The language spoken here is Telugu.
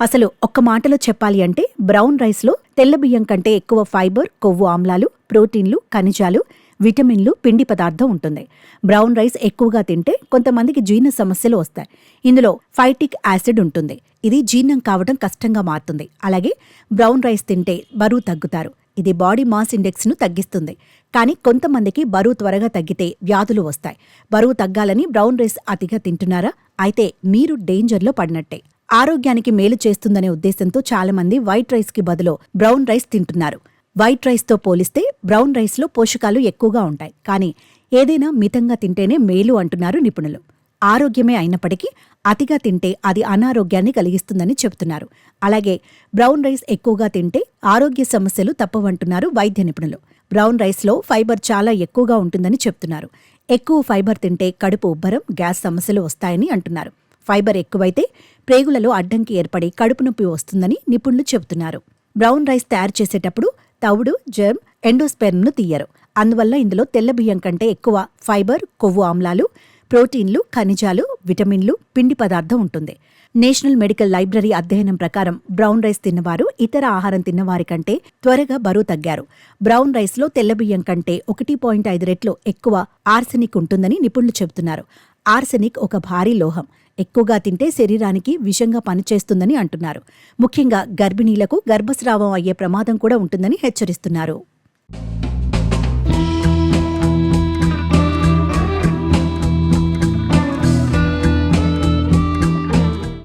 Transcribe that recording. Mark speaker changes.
Speaker 1: అసలు ఒక్క మాటలో చెప్పాలి అంటే బ్రౌన్ రైస్లో తెల్ల బియ్యం కంటే ఎక్కువ ఫైబర్ కొవ్వు ఆమ్లాలు ప్రోటీన్లు ఖనిజాలు విటమిన్లు పిండి పదార్థం ఉంటుంది. బ్రౌన్ రైస్ ఎక్కువగా తింటే కొంతమందికి జీర్ణ సమస్యలు వస్తాయి. ఇందులో ఫైటిక్ యాసిడ్ ఉంటుంది. ఇది జీర్ణం కావడం కష్టంగా మారుతుంది. అలాగే బ్రౌన్ రైస్ తింటే బరువు తగ్గుతారు. ఇది బాడీ మాస్ ఇండెక్స్ను తగ్గిస్తుంది. కానీ కొంతమందికి బరువు త్వరగా తగ్గితే వ్యాధులు వస్తాయి. బరువు తగ్గాలని బ్రౌన్ రైస్ అతిగా తింటున్నారా? అయితే మీరు డేంజర్లో పడినట్టే. ఆరోగ్యానికి మేలు చేస్తుందనే ఉద్దేశంతో చాలామంది వైట్ రైస్కి బదులు బ్రౌన్ రైస్ తింటున్నారు. వైట్ రైస్తో పోలిస్తే బ్రౌన్ రైస్లో పోషకాలు ఎక్కువగా ఉంటాయి. కానీ ఏదైనా మితంగా తింటేనే మేలు అంటున్నారు నిపుణులు. ఆరోగ్యమే అయినప్పటికీ అతిగా తింటే అది అనారోగ్యాన్ని కలిగిస్తుందని చెబుతున్నారు. అలాగే బ్రౌన్ రైస్ ఎక్కువగా తింటే ఆరోగ్య సమస్యలు తప్పవంటున్నారు వైద్య నిపుణులు. బ్రౌన్ రైస్లో ఫైబర్ చాలా ఎక్కువగా ఉంటుందని చెప్తున్నారు ఎక్కువ ఫైబర్ తింటే కడుపు ఉబ్బరం గ్యాస్ సమస్యలు వస్తాయని అంటున్నారు. ఫైబర్ ఎక్కువైతే ప్రేగులలో అడ్డంకి ఏర్పడి కడుపు నొప్పి వస్తుందని నిపుణులు చెబుతున్నారు. బ్రౌన్ రైస్ తయారు చేసేటప్పుడు తవుడు జర్మ్ ఎండోస్పెర్మ్ను తీయరు. అందువల్ల ఇందులో తెల్ల బియ్యం కంటే ఎక్కువ ఫైబర్ కొవ్వు ఆమ్లాలు ప్రోటీన్లు ఖనిజాలు విటమిన్లు పిండి పదార్థం ఉంటుంది. నేషనల్ మెడికల్ లైబ్రరీ అధ్యయనం ప్రకారం బ్రౌన్ రైస్ తిన్నవారు ఇతర ఆహారం తిన్నవారి కంటే త్వరగా బరువు తగ్గారు. బ్రౌన్ రైస్లో తెల్ల బియ్యం కంటే ఒకటి పాయింట్ ఐదు రెట్లు ఎక్కువ ఆర్సెనిక్ ఉంటుందని నిపుణులు చెబుతున్నారు. ఆర్సెనిక్ ఒక భారీ లోహం. ఎక్కువగా తింటే శరీరానికి విషంగా పనిచేస్తుందని అంటున్నారు. ముఖ్యంగా గర్భిణీలకు గర్భస్రావం అయ్యే ప్రమాదం కూడా ఉంటుందని హెచ్చరిస్తున్నారు.